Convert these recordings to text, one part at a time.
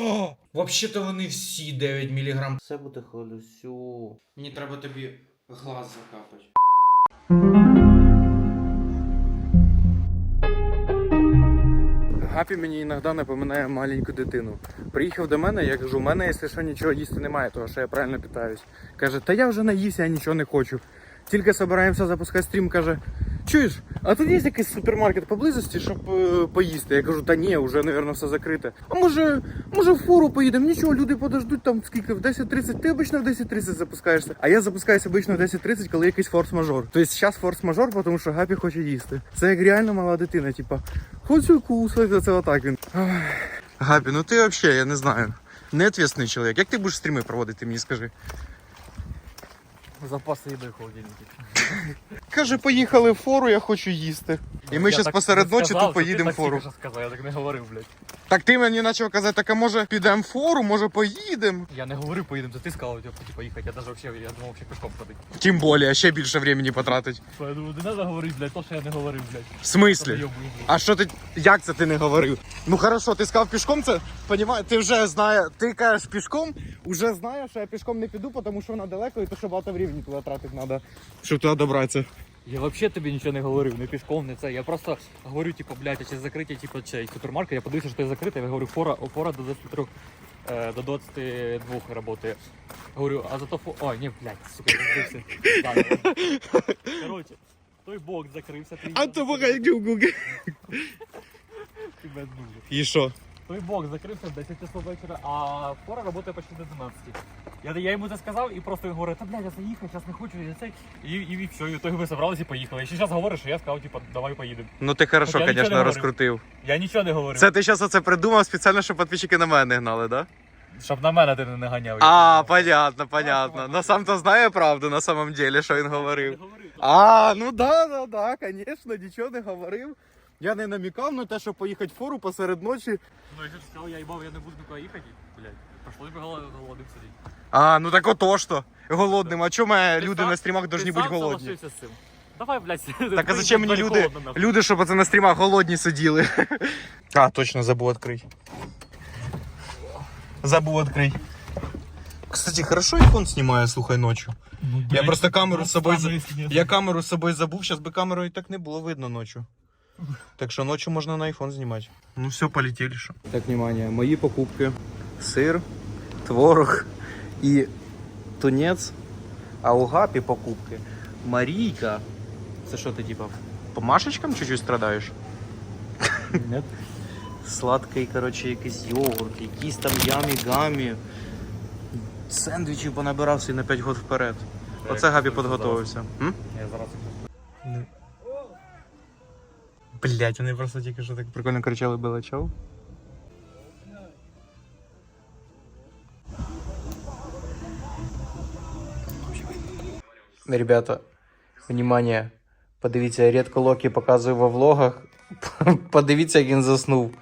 О, Взагалі-то вони всі 9 мг. Все буде холюсю. Мені треба тобі глаз закапати. Гапі мені іноді напоминає маленьку дитину. Приїхав до мене, я кажу, у мене, якщо що, нічого їсти немає, тому що я правильно питаюсь. Каже, та я вже наївся, я нічого не хочу. Тільки збираємося запускати стрім, каже, чуєш, а тут є якийсь супермаркет поблизості, щоб е, поїсти? Я кажу, та ні, вже, мабуть, все закрите. А може, може в фору поїдемо? Нічого, люди подождуть там скільки, в 10.30. Ти обично в 10.30 запускаєшся. А я запускаюся обично в 10.30, коли якийсь форс-мажор. Тобто зараз форс-мажор, тому що Гапі хоче їсти. Це як реально мала дитина, типа, хочу кусати, це отак він. Гапі, ну ти взагалі, я не знаю. Неответственний чоловік. Як ти будеш стріми проводити, мені скажи? Запаси їди в холодильнику. Каже, поїхали в фору, я хочу їсти. І ми зараз посеред ночі тут поїдемо в фору. що сказав, я так не говорив, блядь. Так ти мені почав казати, так а може підемо в фору, може поїдемо. Я не говорив, поїдемо, це ти сказав, типу, поїхати. Я даже вообще, я думав, ще пішком ходити. Тим більше, ще більше времени потратить. Я думаю, не треба говорити, блядь, то, що я не говорив, блядь. В смислі? А що ти. Як це ти не говорив? Ну хорошо, ти сказав пішком це. Понімає, ти вже знаєш, ти кажеш пішком, вже знаєш, що я пішком не піду, тому що вона далеко і то що багато времени туди тратити треба. Щоб туди добратися. Я вообще тобі нічого не говорив, не пішком, не це. Я просто говорю, типу, блядь, а чи закриття, типу, цей супермаркет, я подивився, що ти закритий, я говорю, фора, фора до 23, е, до 22 працює. Говорю, а зато фо... Ой, ні, блядь, сука, я збився. Ладно. Короче, той бок закрився, ти А то поки Google. тебе дуже. І що? Той бок закрився в 10 часов вечора, а фора працює почти до 12. Я, я йому це сказав і просто він говорить, та блядь, я заїхав, зараз не хочу, я цей. І, і, і все, і в итоге ми собрались і поїхали. І ще зараз говориш, що я сказав, типу, давай поїдемо. Ну ти хорошо, Так я нічого не звісно, говорив. розкрутив. Я нічого не говорив. Це ти зараз оце придумав спеціально, щоб підписчики на мене не гнали, так? Да? Щоб на мене ти не наганяв. А, понятно, понятно. Но сам то знає правду на самом деле, що він говорив. А, ну да, да, да, конечно, нічого не говорив. Я не намікав на те, що поїхати в фору посеред ночі. Ну, якщо ж сказав, я їбав, я не буду нікуди їхати, блядь. Пошли б голодним сидіти. А, ну так ото що. Голодним. А чому люди сам- на стрімах Ти повинні бути сам голодні? согласився з цим. Давай, блядь, Так а зачем мені люди? Люди, щоб оце на стрімах голодні сиділи. А, точно, забув відкрити. Забув відкрити. Кстати, хорошо iPhone знімає, слухай, ночі. Я просто камеру з собою за- Я камеру з собою забув, зараз би камеру і так не було видно ночі. Так що ночі можна на iPhone знімати. Ну все, полетели що. Так, внимание, мої покупки. Сир, творог і тунець. А у Гапі покупки. Марійка. Це що ти типа по машечкам чуть-чуть страдаєш? Нет. Сладкий, коротше, якийсь йогурт, якісь там ямі-гамі. Сендвічів понабирався і на 5 років вперед. Оце Габі підготовився. М? Я зараз. Блять, вони просто тільки що так прикольно кричали Белачов. Ребята, внимание. Подивіться, я рідко Локі показує во влогах. Подивіться, як він заснув.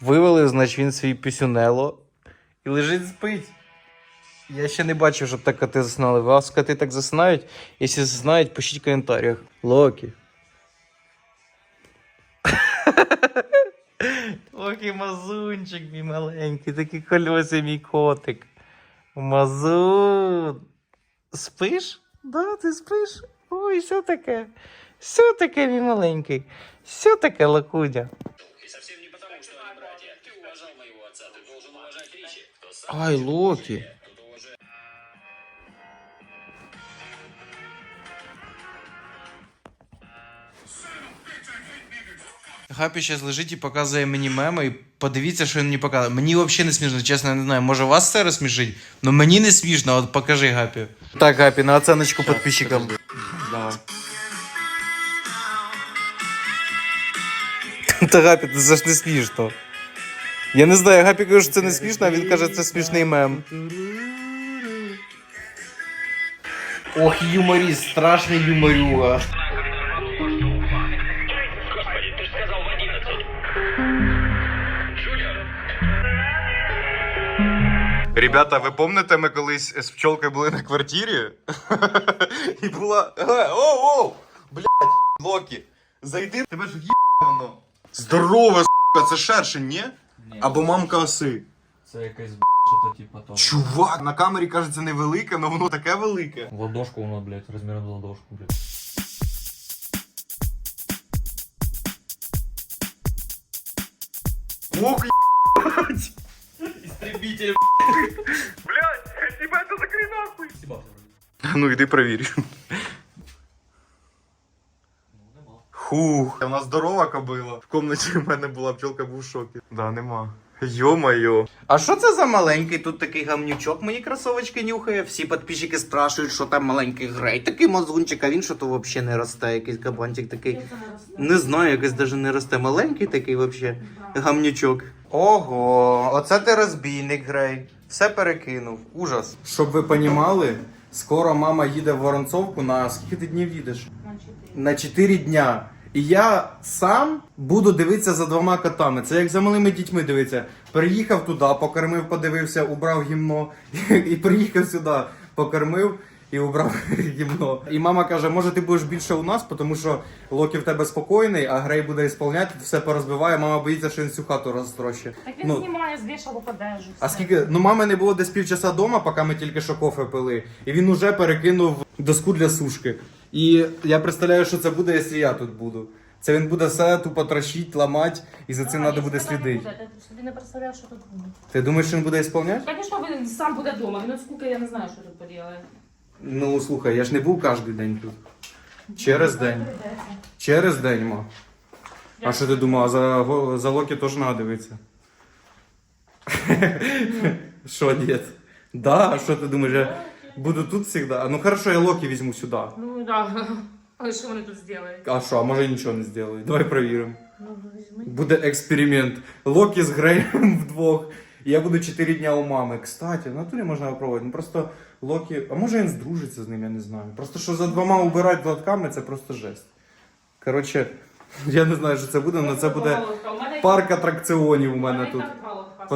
Вивели, значить він свій пісюнело і лежить спить. Я ще не бачив, щоб так коти заснали. Вас коти так засинають? Якщо засинають, пишіть в коментарях. Локі. Ох, і мазунчик мій маленький, такий кольосий мій котик. Мазун. Спиш? Да, ти спиш? Ой, що таке? Що таке, мій маленький? Що таке, лакудя? Ай, совсем тут уважает. Гапі зараз лежить і показує мені меми, і подивіться, що він мені показує. Мені взагалі не смішно, чесно, я не знаю. Може вас це розсмішить? Ну мені не смішно, от покажи Гапі. Так, Гапі, на оценочку підписчикам. Давай. Та Гапі, це ж не смішно. Я не знаю, Гапі каже, що це не смішно, а він каже, це смішний мем. Ох, юморіст, страшний юморюга. Ребята, ви пам'ятаєте, ми колись з пчолкою були на квартирі? І була. Е, Оу, оу! Блять, Локі, зайди, тебе ж в'єбано. Здорове, сука, це шершень, ні? Або мамка оси. Це якесь б**, що-то типа того. Чувак, на камері кажеться невелике, але воно таке велике. В ладошку воно, блядь, розміром ладошку, блядь. Ох, ебать! Истребитель, блядь! Тебя это закрой нахуй! Ну іди провір. Нема. Хух, вона здорова кобила. В комнаті в мене була пчелка був в шокі. Да, нема. Йо-моє. А що це за маленький тут такий гамнючок? Мої кросовочки нюхає. Всі підписчики спрашують, що там маленький грей. Такий мазунчик, а він що то взагалі не росте. Якийсь кабанчик такий. Не знаю, якось навіть не росте. Маленький такий взагалі. Гамнючок. Ого, оце ти розбійник, Грей. Все перекинув. Ужас. Щоб ви понімали, скоро мама їде в Воронцовку на скільки ти днів їдеш? На 4 дня. І я сам буду дивитися за двома котами. Це як за малими дітьми дивитися. Приїхав туди, покормив, подивився, убрав гімно. І приїхав сюди, покормив і убрав гімно. І мама каже: може ти будеш більше у нас, тому що Локі в тебе спокійний, а Грей буде ісполняти, все порозбиває. Мама боїться, що він всю хату розтрощить. Так він Ну, знімає з вішалу одежу. а скільки. Ну, мами не було десь півчаса вдома, поки ми тільки що кофе пили. І він уже перекинув доску для сушки. І я представляю, що це буде, якщо я тут буду. Це він буде все тупо трощить, ламати, і за цим треба буде слідити. Ти собі не представляєш, що тут буде. Ти думаєш, що він буде ісполняти? Звісно, він сам буде вдома. Він от скільки я не знаю, що тут поділає. Ну слухай, я ж не був кожен день тут. Через день. Через день, ма. А що ти думала, за, го- за Локі теж треба дивитися? Що, ні? Да, а що ти думаєш, я буду тут завжди? А ну хорошо, я Локі візьму сюди. Ну так. Але що вони тут зроблять? А що, а може нічого не зроблять? Давай перевіримо. Ну, візьми. Буде експеримент. Локі з Греєм вдвох. І я буду 4 дня у мами. Кстати, в натурі можна попробувати. Ну просто Локі. А може він здружиться з ним, я не знаю. Просто що за двома убирати лотками, це просто жесть. Коротше, я не знаю, що це буде, але це буде парк атракціонів у мене тут.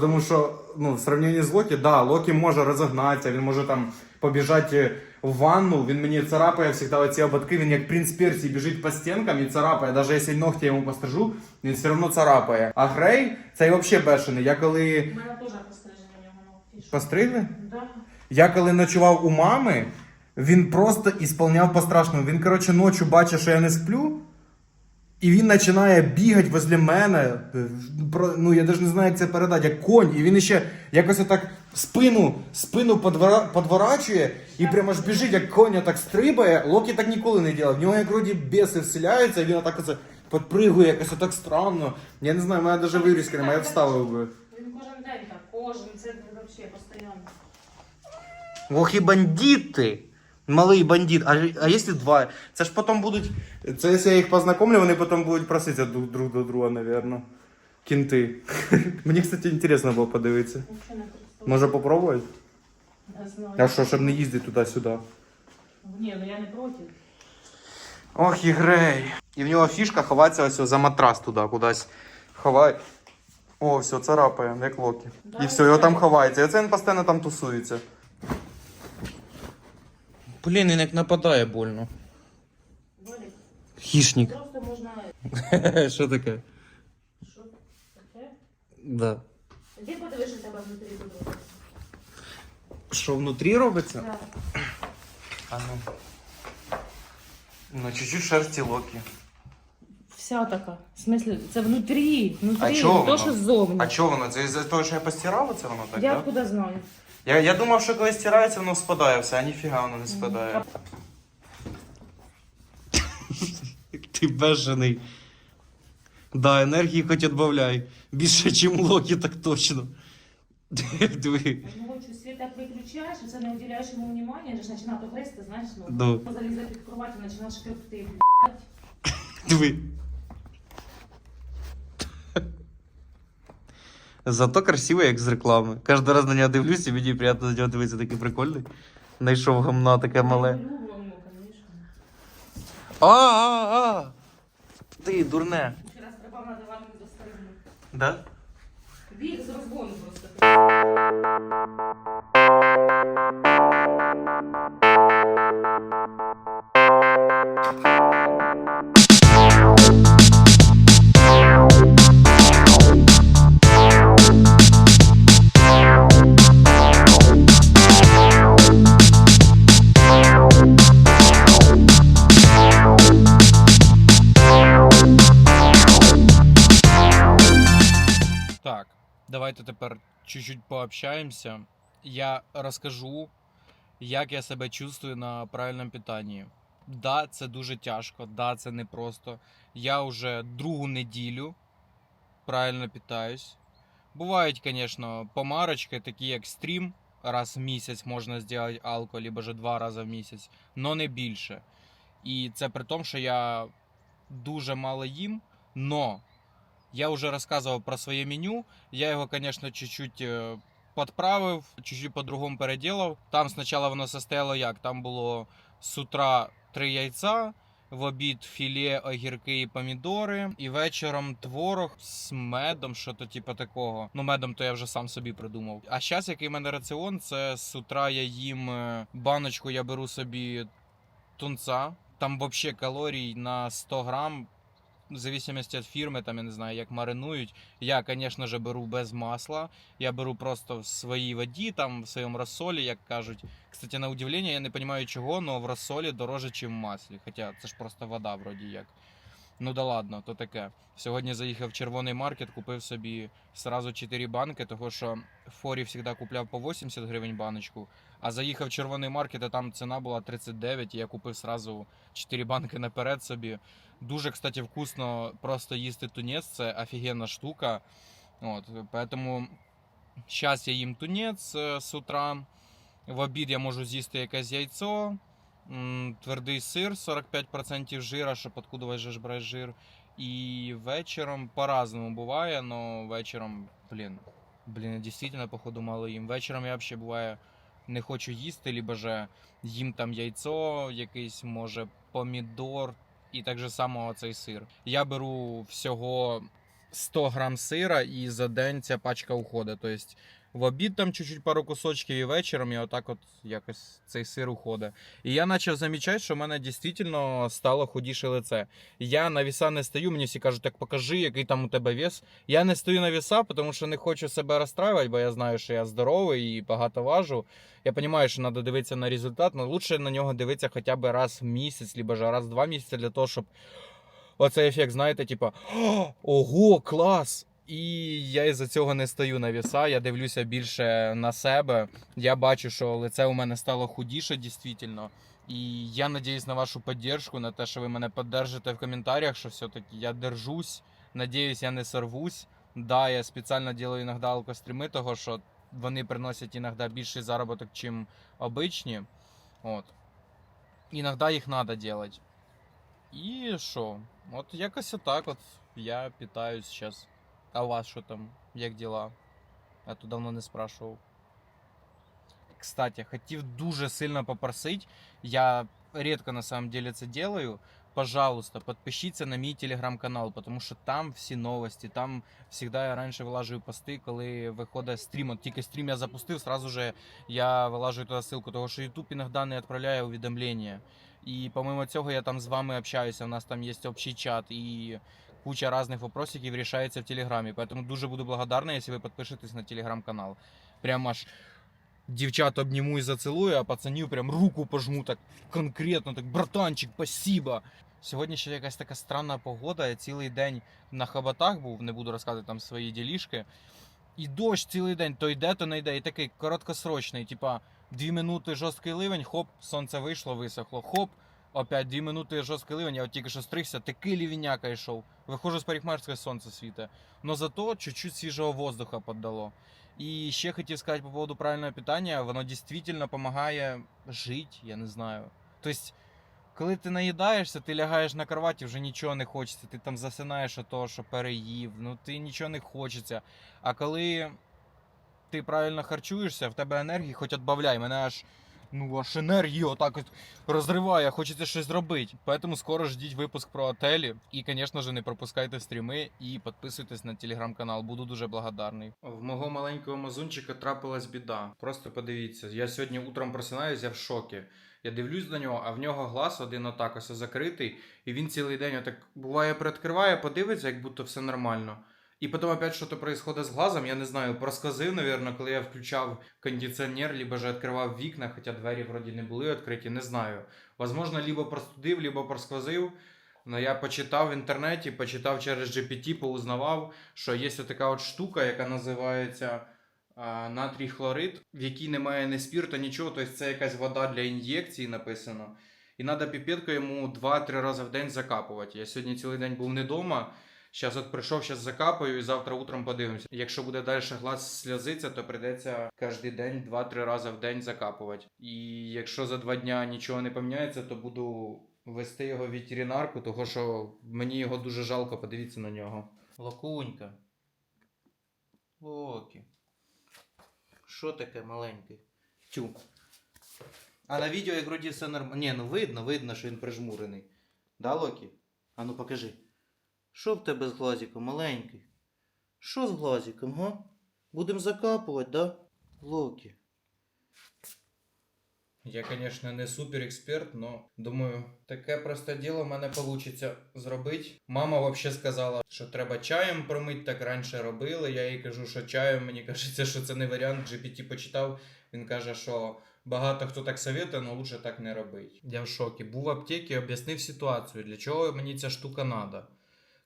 Тому що ну, в сравненні з Локі, да, Локі може розогнатися, він може там побіжати в ванну, він мені царапає завжди оці ободки, він як принц Персії біжить по стінкам і царапає. Навіть якщо ногті йому пострижу, він все одно царапає. А Грей це взагалі бешений. Я коли У мене теж постриження в нього постригли, Да. я коли ночував у мами, він просто ісполняв по-страшному. Він, коротше, ночі бачить, що я не сплю. І він починає бігати возле мене. Е, Ну, я навіть не знаю, як це передати, як конь. І він ще якось отак спину, спину подвора, подворачує і прямо ж біжить, як коня так стрибає. Локі так ніколи не робив. В нього як вроді біси вселяються, і він отак оце підпригує, якось отак странно. Я не знаю, в мене навіть вирізки немає, я вставив би. Він кожен день так, кожен, це взагалі постійно. Ох і бандити. Малий бандит. А, а якщо два? Це ж потім будуть. Це якщо я їх познайомлю, вони потім будуть проситися друг, друг до друга, напевно. Кінти. Мені, кстати, інтересно було подивитися. Може попробувати? А що, щоб не їздити туди-сюди? Ні, ну я не проти. Ох, і грей. І в нього фішка ховатися ось за матрас туди, кудись. Ховай. О, все, царапає, як локі. І все, його там ховається. І оце він постійно там тусується. Блін, він як нападає больно. Болік. Хищник. Просто можна. Що таке? Що таке? Да. Де подивиш, що тебе внутрі робиться? Що внутрі робиться? Так. А ну. Ну, чуть-чуть шерсті локі. Вся така. В смислі, це внутрі. Внутрі, А чого не то, воно? що ззовні. А чого воно? Це із-за того, що я постирав це воно так, я да? откуда знаю? Я, я думав, що коли стирається, воно спадає все, а ніфіга воно не спадає. Ти бешений. Да, енергії хоч відбавляй. Більше, ніж локі, так точно. Диви. Ночью свет так виключаєш, і це не уділяєш йому внимання, ж починає то хрести, знаєш, ну. Да. Залізти під кровать і починаєш крепти, блядь. Диви. Зато красивий, як з реклами. Кожен раз на нього дивлюся, і мені приємно на нього дивитися, такий прикольний. Найшов гамна таке мале. Я люблю, ну, конечно. А, а, а. Ти, дурне. Вчора стрибав на диван до старини. Да? Біг з розгону просто. Чуть-чуть пообщаємося. Я розкажу, як я себе чувствую на правильному питанні. Да, це дуже тяжко, да, це непросто. Я вже другу неділю правильно питаюсь. Бувають, звісно, помарочки, такі як стрім. Раз в місяць можна зробити алко, либо же два рази в місяць, але не більше. І це при тому, що я дуже мало їм, но я вже розказував про своє меню. Я його, звісно, чуть-чуть е, підправив, чуть-чуть по-другому переділав. Там спочатку воно состояло як? Там було з утра три яйця, в обід філе, огірки і помідори, і вечором творог з медом, що то типу такого. Ну, медом то я вже сам собі придумав. А зараз, який в мене раціон, це з утра я їм е, баночку, я беру собі тунца. Там взагалі калорій на 100 грам. В зависимости від фірми, там я не знаю, як маринують. Я, звісно ж, беру без масла. Я беру просто в своїй воді, там в своєму розсолі, як кажуть. Кстати, на удивлення, я не розумію чого, але в розсолі дороже, ніж в маслі. Хоча це ж просто вода, вроді як. Ну да ладно, то таке. Сьогодні заїхав в червоний маркет, купив собі сразу 4 банки, того що в форі завжди купляв по 80 гривень баночку. А заїхав в червоний маркет, а там ціна була 39, і я купив сразу 4 банки наперед собі. Дуже, кстати, вкусно просто їсти тунець, це офігенна штука. От, поэтому зараз я їм тунець е, з утра. В обід я можу з'їсти якесь яйцо, твердий сир 45% жира, щоб откуда ж брати жир. І вечором по-разному буває, но вечором, блін, блін, я дійсно, походу, мало їм. Вечором я взагалі буває не хочу їсти, либо же їм там яйцо, якийсь, може, помідор, і так же само цей сир. Я беру всього 100 грам сира, і за день ця пачка уходить. Тобто в обід там чуть-чуть пару кусочків, і вечором і отак от якось цей сир уходить. І я почав замічати, що в мене дійсно стало худіше лице. Я на віса не стою, мені всі кажуть, так покажи, який там у тебе вес. Я не стою на віса, тому що не хочу себе розстраювати, бо я знаю, що я здоровий і багато важу. Я розумію, що треба дивитися на результат, але лучше на нього дивитися хоча б раз в місяць, либо ж раз в два місяці для того, щоб оцей ефект, знаєте, типа ого, клас! І я із-за цього не стою на віса, я дивлюся більше на себе. Я бачу, що лице у мене стало худіше, дійсно. І я надіюсь на вашу підтримку, на те, що ви мене піддержите в коментарях, що все-таки я держусь. Надіюсь, я не сорвусь. Да, я спеціально делаю іноді алкостріми, того що вони приносять іноді більший заробіток, чим обичні. От. Іноді їх треба робити. І що? От якось отак от я питаюсь зараз. А у вас що там? Як діла? Я тут давно не спрашивав. Кстати, хотів дуже сильно попросить. Я редко на самом деле це делаю. Пожалуйста, подпишіться на мій телеграм-канал, тому що там всі новості. Там завжди я раніше вилажую пости, коли виходить стрім. От тільки стрім я запустив, сразу же я вилажую туди ссылку, тому що YouTube іноді не відправляє увідомлення. І помимо цього я там з вами общаюся. У нас там є общий чат і куча разных вопросиків решается в Телеграмі. Поэтому дуже буду благодарна, если ви підпишетесь на телеграм-канал. Прям аж дівчат обніму і зацілую, а пацанів прям руку пожму так конкретно, так братанчик, спасибо. Сьогодні ще якась така странна погода. Я цілий день на хабатах був, не буду розказувати там свої ділішки. І дощ цілий день то йде, то не йде. І такий короткосрочний, типа дві минути жорсткий ливень, хоп, сонце вийшло, висохло, хоп, опять дві минути жорсткий ливень, я от тільки що стригся, такий лівіняка йшов. Виходжу з парикмахерської сонце світе. Но зато чуть-чуть свіжого воздуха поддало. І ще хотів сказати по поводу правильного питання, воно дійсно допомагає жити, я не знаю. Тобто, коли ти наїдаєшся, ти лягаєш на кроваті, вже нічого не хочеться. Ти там засинаєш от того, що переїв, ну ти нічого не хочеться. А коли ти правильно харчуєшся, в тебе енергії хоч відбавляй. Мене аж ну аж енергію отак от розриває, хочеться щось зробити. Поэтому скоро ждіть випуск про отелі. І, звісно ж, не пропускайте стріми і підписуйтесь на телеграм-канал. Буду дуже благодарний. В мого маленького мазунчика трапилась біда. Просто подивіться. Я сьогодні утром просинаюся, я в шокі. Я дивлюсь до нього, а в нього глаз один отак ось закритий, і він цілий день отак буває приоткриває, подивиться, як будто все нормально. І потім опять що-то происходит з глазом, я не знаю, просквозив, наверное, коли я включав кондиціонер, либо же відкривав вікна, хоча двері вроді не були відкриті, не знаю. Возможно, либо простудив, либо просквозив. Ну я почитав в інтернеті, почитав через GPT, поузнавав, що є така от штука, яка називається а, натрій хлорид, в якій немає ні спірту, нічого. Тобто це якась вода для ін'єкції написано. І треба піпетку йому 2-3 рази в день закапувати. Я сьогодні цілий день був не вдома. Зараз от прийшов, зараз закапаю і завтра утром подивимося. Якщо буде далі глаз сльозиться, то прийдеться кожен день 2-3 рази в день закапувати. І якщо за два дня нічого не поміняється, то буду вести його в ветеринарку, тому що мені його дуже жалко, подивіться на нього. Локунька. Локі. Що таке маленький? Тю. А на відео, як вроді все нормально. Ні, ну видно, видно, що він прижмурений. Да, Локі? А ну покажи. Що в тебе з глазиком, маленький? Що з глазиком, га? Будем закапувати, да? Локі. Я, звісно, не супер експерт, але думаю, таке просте діло в мене вийде зробити. Мама взагалі сказала, що треба чаєм промити, так раніше робили. Я їй кажу, що чаєм мені кажеться, що це не варіант. GPT почитав. Він каже, що багато хто так советує, але лучше так не робити. Я в шокі. Був в аптеці, об'яснив ситуацію, для чого мені ця штука треба.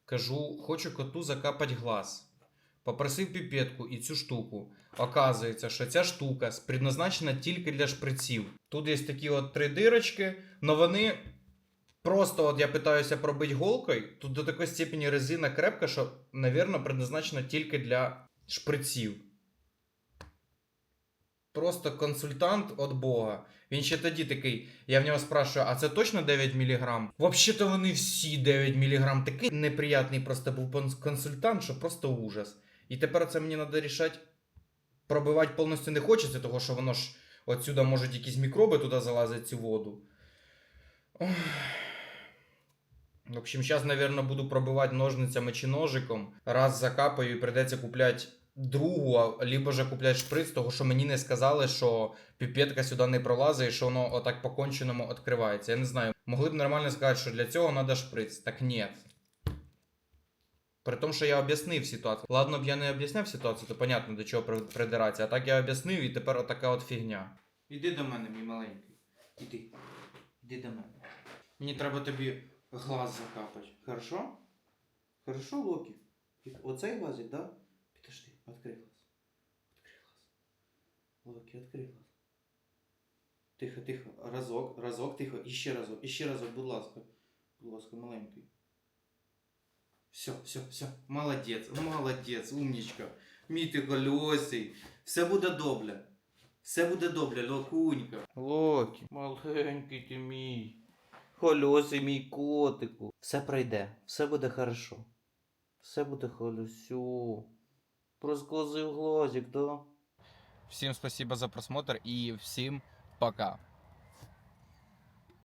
Кажу, хочу коту закапати глаз. Попросив піпетку і цю штуку. Оказується, що ця штука предназначена тільки для шприців. Тут є такі от три дирочки, але вони просто, от я питаюся пробити голкою, тут до такої степені резина крепка, що, мабуть, предназначена тільки для шприців. Просто консультант від Бога. Він ще тоді такий, я в нього спрашиваю, а це точно 9 мг? Взагалі-то вони всі 9 мг. Такий неприятний просто був консультант, що просто ужас. І тепер це мені треба рішати. Пробивати повністю не хочеться, тому що воно ж отсюда можуть якісь мікроби туди залазити цю воду. В общем, зараз, мабуть, буду пробивати ножницями чи ножиком. Раз закапаю і прийдеться купляти другу, либо же купляти шприц, того що мені не сказали, що піпетка сюди не пролазить і що воно отак по конченому відкривається. Я не знаю. Могли б нормально сказати, що для цього треба шприц. Так ні. При тому, що я об'яснив ситуацію. Ладно б я не об'ясняв ситуацію, то понятно до чого придиратися. А так я об'яснив і тепер отака от фігня. Іди до мене, мій маленький. Іди. Іди до мене. Мені треба тобі глаз закапати. Хорошо? Хорошо, Локі? Оцей глазик, да? Глаз. Локі, відкрий глаз. Тихо, тихо. Разок, разок, тихо. Іще разок, іще разок, будь ласка. Будь ласка, маленький. Все, все, все. Молодець, молодець, умнічка. Мій ти гольосий. Все буде добре. Все буде добре, локунька. Локі, маленький ти мій. Хольосий мій котику. Все пройде, все буде хорошо. Все буде холюсю. Просклозив глазик, да? Всім спасибо за просмотр і всім пока.